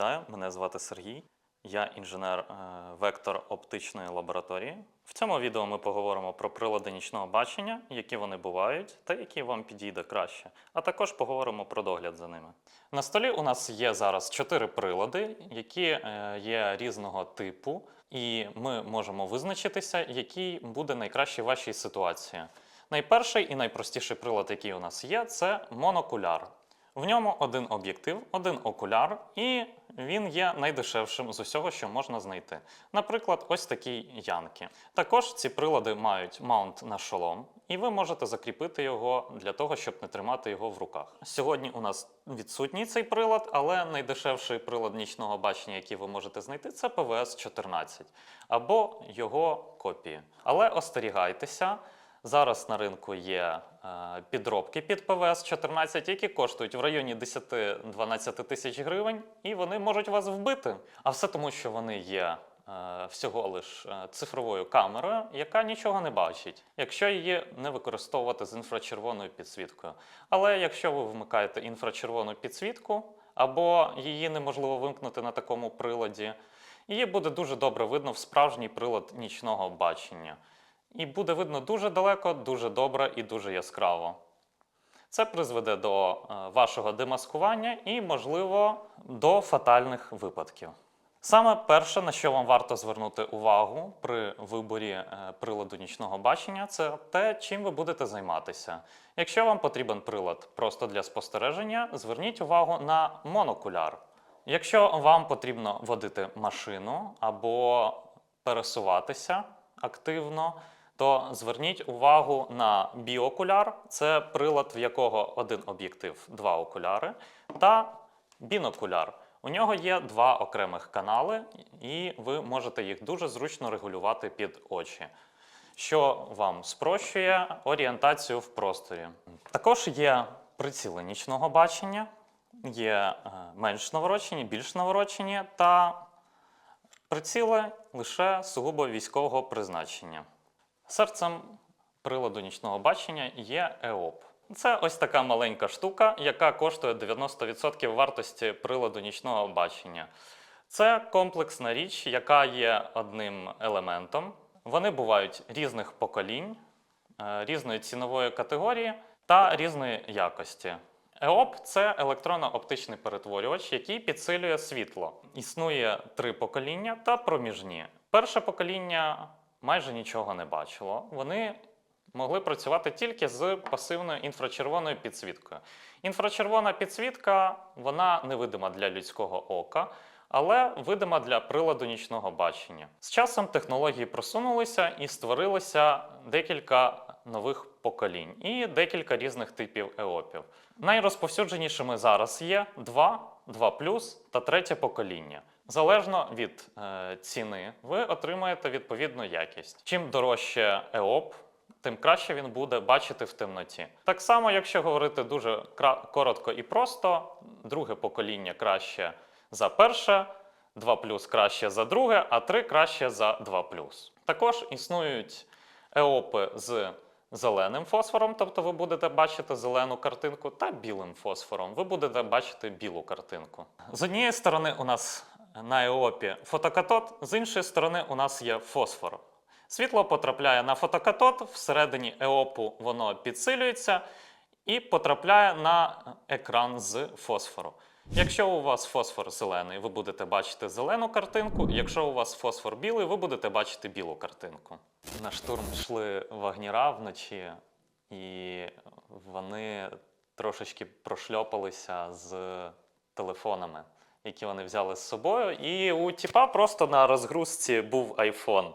Вітаю, мене звати Сергій. Я інженер е, вектор оптичної лабораторії. В цьому відео ми поговоримо про прилади нічного бачення, які вони бувають та які вам підійде краще. А також поговоримо про догляд за ними. На столі у нас є зараз чотири прилади, які е, є різного типу, і ми можемо визначитися, який буде найкращий в вашій ситуації. Найперший і найпростіший прилад, який у нас є, це монокуляр. В ньому один об'єктив, один окуляр, і він є найдешевшим з усього, що можна знайти. Наприклад, ось такі янки. Також ці прилади мають маунт на шолом, і ви можете закріпити його для того, щоб не тримати його в руках. Сьогодні у нас відсутній цей прилад, але найдешевший прилад нічного бачення, який ви можете знайти, це ПВС 14 або його копії. Але остерігайтеся. Зараз на ринку є е, підробки під ПВС 14, які коштують в районі 10-12 тисяч гривень, і вони можуть вас вбити. А все тому, що вони є е, всього лиш е, цифровою камерою, яка нічого не бачить, якщо її не використовувати з інфрачервоною підсвіткою. Але якщо ви вмикаєте інфрачервону підсвітку, або її неможливо вимкнути на такому приладі, її буде дуже добре видно в справжній прилад нічного бачення. І буде видно дуже далеко, дуже добре і дуже яскраво. Це призведе до е, вашого демаскування і, можливо, до фатальних випадків. Саме перше, на що вам варто звернути увагу при виборі е, приладу нічного бачення, це те, чим ви будете займатися. Якщо вам потрібен прилад просто для спостереження, зверніть увагу на монокуляр. Якщо вам потрібно водити машину або пересуватися активно, то зверніть увагу на біокуляр. Це прилад, в якого один об'єктив, два окуляри, та бінокуляр. У нього є два окремих канали, і ви можете їх дуже зручно регулювати під очі, що вам спрощує орієнтацію в просторі. Також є приціли нічного бачення, є е, менш наворочені, більш наворочені та приціли лише сугубо військового призначення. Серцем приладу нічного бачення є ЕОП. Це ось така маленька штука, яка коштує 90% вартості приладу нічного бачення. Це комплексна річ, яка є одним елементом. Вони бувають різних поколінь, е, різної цінової категорії та різної якості. ЕОП це електронно-оптичний перетворювач, який підсилює світло. Існує три покоління та проміжні. Перше покоління майже нічого не бачило. Вони могли працювати тільки з пасивною інфрачервоною підсвіткою. Інфрачервона підсвітка вона невидима для людського ока, але видима для приладу нічного бачення. З часом технології просунулися і створилося декілька нових поколінь і декілька різних типів еопів. Найрозповсюдженішими зараз є 2, 2 та третє покоління. Залежно від е, ціни, ви отримаєте відповідну якість. Чим дорожче ЕОП, тим краще він буде бачити в темноті. Так само, якщо говорити дуже коротко і просто, друге покоління краще за перше, 2 краще за друге, а 3 краще за 2 Також існують ЕОПи з зеленим фосфором, тобто ви будете бачити зелену картинку, та білим фосфором. Ви будете бачити білу картинку. З однієї сторони, у нас на ЕОПі фотокатод, з іншої сторони, у нас є фосфор. Світло потрапляє на фотокатод, всередині ЕОПу воно підсилюється і потрапляє на екран з фосфору. Якщо у вас фосфор зелений, ви будете бачити зелену картинку. Якщо у вас фосфор білий, ви будете бачити білу картинку. На штурм йшли вагніра вночі, і вони трошечки прошльопалися з телефонами, які вони взяли з собою. І у тіпа просто на розгрузці був айфон.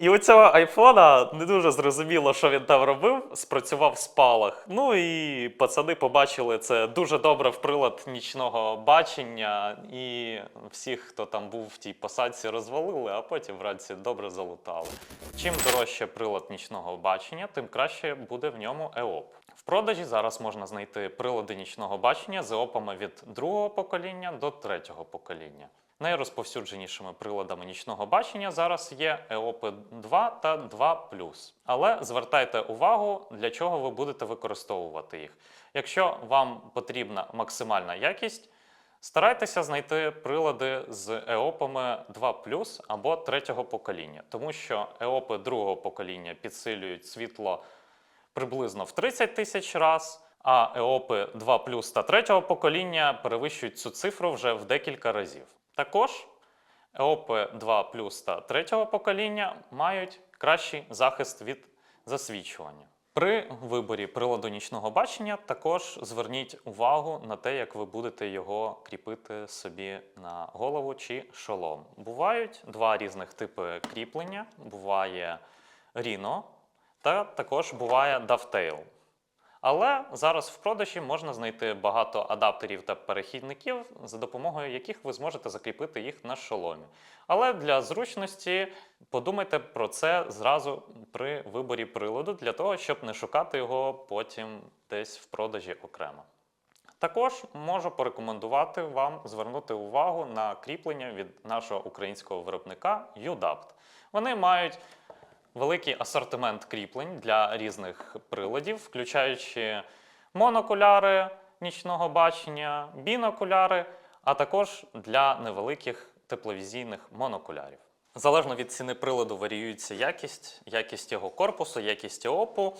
І у цього айфона не дуже зрозуміло, що він там робив, спрацював спалах. Ну і пацани побачили це дуже добре в прилад нічного бачення, і всіх, хто там був в тій посадці, розвалили, а потім вранці добре залутали. Чим дорожче прилад нічного бачення, тим краще буде в ньому ЕОП. В продажі зараз можна знайти прилади нічного бачення з ЕОПами від другого покоління до третього покоління. Найрозповсюдженішими приладами нічного бачення зараз є EOP 2 та 2 Але звертайте увагу, для чого ви будете використовувати їх. Якщо вам потрібна максимальна якість, Старайтеся знайти прилади з еопами 2 або третього покоління, тому що еопи другого покоління підсилюють світло приблизно в 30 тисяч раз, а еопи 2 та третього покоління перевищують цю цифру вже в декілька разів. Також еопи 2 плюс та третього покоління мають кращий захист від засвічування. При виборі приладу нічного бачення також зверніть увагу на те, як ви будете його кріпити собі на голову чи шолом. Бувають два різних типи кріплення: буває Rhino та також буває Dovetail. Але зараз в продажі можна знайти багато адаптерів та перехідників, за допомогою яких ви зможете закріпити їх на шоломі. Але для зручності подумайте про це зразу при виборі приладу, для того, щоб не шукати його потім десь в продажі окремо. Також можу порекомендувати вам звернути увагу на кріплення від нашого українського виробника UDAPT. Вони мають великий асортимент кріплень для різних приладів, включаючи монокуляри нічного бачення, бінокуляри, а також для невеликих тепловізійних монокулярів. Залежно від ціни приладу варіюється якість, якість його корпусу, якість опу.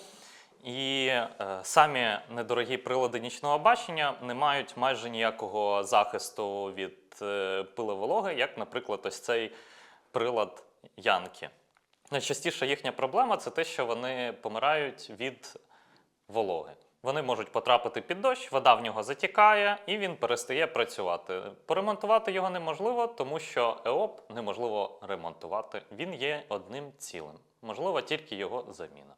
І е, самі недорогі прилади нічного бачення не мають майже ніякого захисту від е, пиловологи, як, наприклад, ось цей прилад Янки. Найчастіша їхня проблема це те, що вони помирають від вологи. Вони можуть потрапити під дощ, вода в нього затікає і він перестає працювати. Поремонтувати його неможливо, тому що ЕОП неможливо ремонтувати. Він є одним цілим. Можливо, тільки його заміна.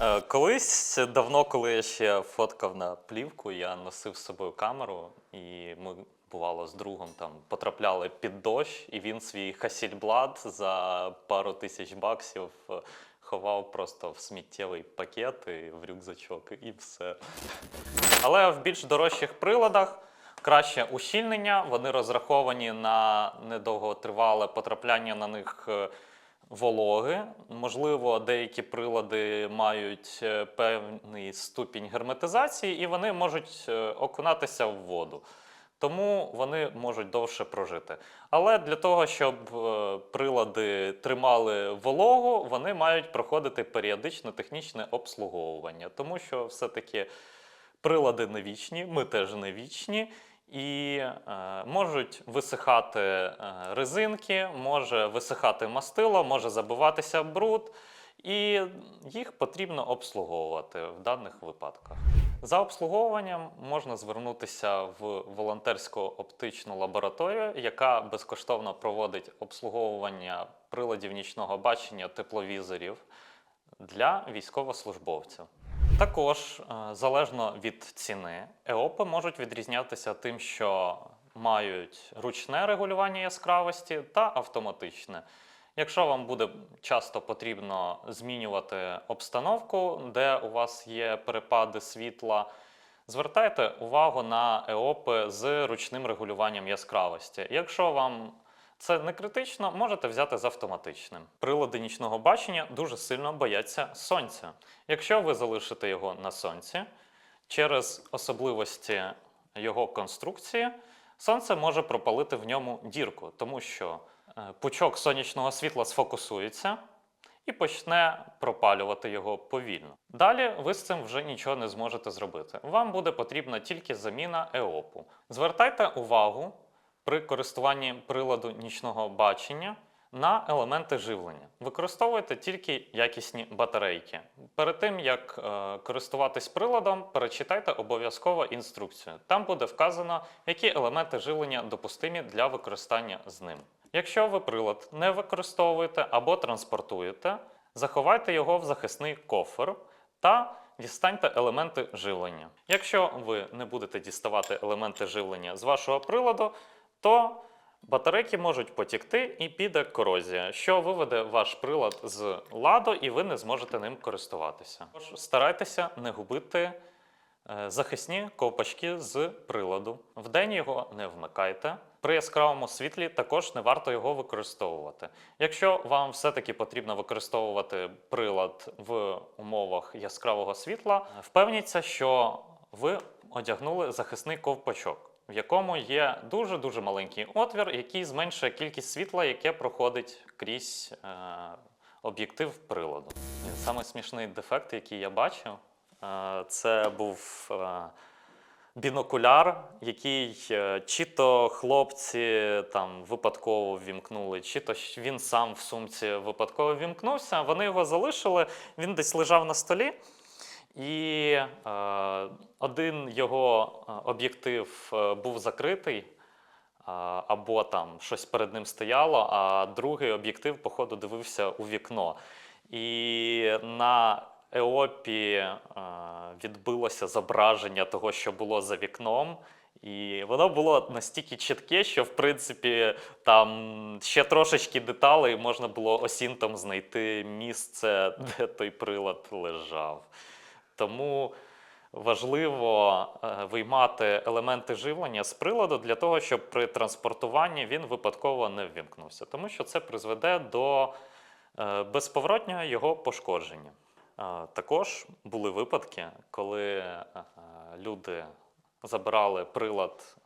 Е, Колись давно, коли я ще фоткав на плівку, я носив з собою камеру, і ми, бувало, з другом там потрапляли під дощ, і він свій Хасільблад за пару тисяч баксів е, ховав просто в сміттєвий пакет і в рюкзачок, і все. Але в більш дорожчих приладах краще ущільнення, вони розраховані на недовготривале потрапляння на них е, вологи. Можливо, деякі прилади мають е, певний ступінь герметизації, і вони можуть окунатися в воду. Тому вони можуть довше прожити. Але для того, щоб е, прилади тримали вологу, вони мають проходити періодичне технічне обслуговування, тому що все-таки прилади не вічні, ми теж не вічні. І е, можуть висихати е, резинки, може висихати мастило, може забиватися бруд, і їх потрібно обслуговувати в даних випадках. За обслуговуванням можна звернутися в волонтерську оптичну лабораторію, яка безкоштовно проводить обслуговування приладів нічного бачення тепловізорів для військовослужбовців. Також, е, залежно від ціни, ЕОПи можуть відрізнятися тим, що мають ручне регулювання яскравості та автоматичне. Якщо вам буде часто потрібно змінювати обстановку, де у вас є перепади світла, звертайте увагу на ЕОПи з ручним регулюванням яскравості. Якщо вам це не критично, можете взяти з автоматичним. Прилади нічного бачення дуже сильно бояться сонця. Якщо ви залишите його на сонці, через особливості його конструкції, сонце може пропалити в ньому дірку, тому що пучок сонячного світла сфокусується і почне пропалювати його повільно. Далі ви з цим вже нічого не зможете зробити. Вам буде потрібна тільки заміна ЕОПу. Звертайте увагу при користуванні приладу нічного бачення на елементи живлення. Використовуйте тільки якісні батарейки. Перед тим як е, користуватись приладом, перечитайте обов'язково інструкцію. Там буде вказано, які елементи живлення допустимі для використання з ним. Якщо ви прилад не використовуєте або транспортуєте, заховайте його в захисний кофер та дістаньте елементи живлення. Якщо ви не будете діставати елементи живлення з вашого приладу, то батарейки можуть потікти і піде корозія, що виведе ваш прилад з ладу, і ви не зможете ним користуватися. Тож старайтеся не губити захисні ковпачки з приладу. Вдень його не вмикайте. При яскравому світлі також не варто його використовувати. Якщо вам все-таки потрібно використовувати прилад в умовах яскравого світла, впевніться, що ви одягнули захисний ковпачок. в якому є дуже-дуже маленький отвір, який зменшує кількість світла, яке проходить крізь е, об'єктив приладу. Саме смішний дефект, який я бачив, е, це був е, бінокуляр, який е, чи то хлопці там випадково ввімкнули, чи то він сам в сумці випадково ввімкнувся. Вони його залишили, він десь лежав на столі. І е, один його е, об'єктив е, був закритий, е, або там щось перед ним стояло, а другий об'єктив, походу, дивився у вікно. І на Еопі е, відбилося зображення того, що було за вікном. І воно було настільки чітке, що в принципі там ще трошечки деталей можна було осінтом знайти місце, де той прилад лежав. Тому важливо е, виймати елементи живлення з приладу для того, щоб при транспортуванні він випадково не ввімкнувся, тому що це призведе до е, безповоротнього його пошкодження. Також були випадки, коли е, люди забирали прилад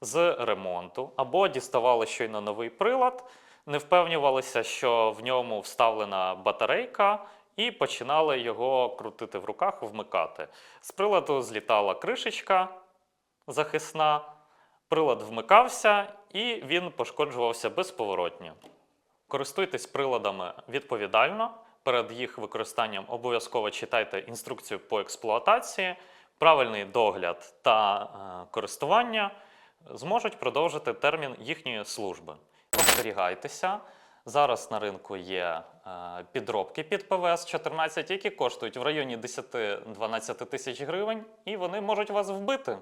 з ремонту або діставали щойно новий прилад, не впевнювалися, що в ньому вставлена батарейка, і починали його крутити в руках, вмикати. З приладу злітала кришечка захисна, прилад вмикався і він пошкоджувався безповоротньо. Користуйтесь приладами відповідально. Перед їх використанням обов'язково читайте інструкцію по експлуатації, правильний догляд та е, користування зможуть продовжити термін їхньої служби. Остерігайтеся. Зараз на ринку є е, підробки під ПВС 14, які коштують в районі 10-12 тисяч гривень, і вони можуть вас вбити.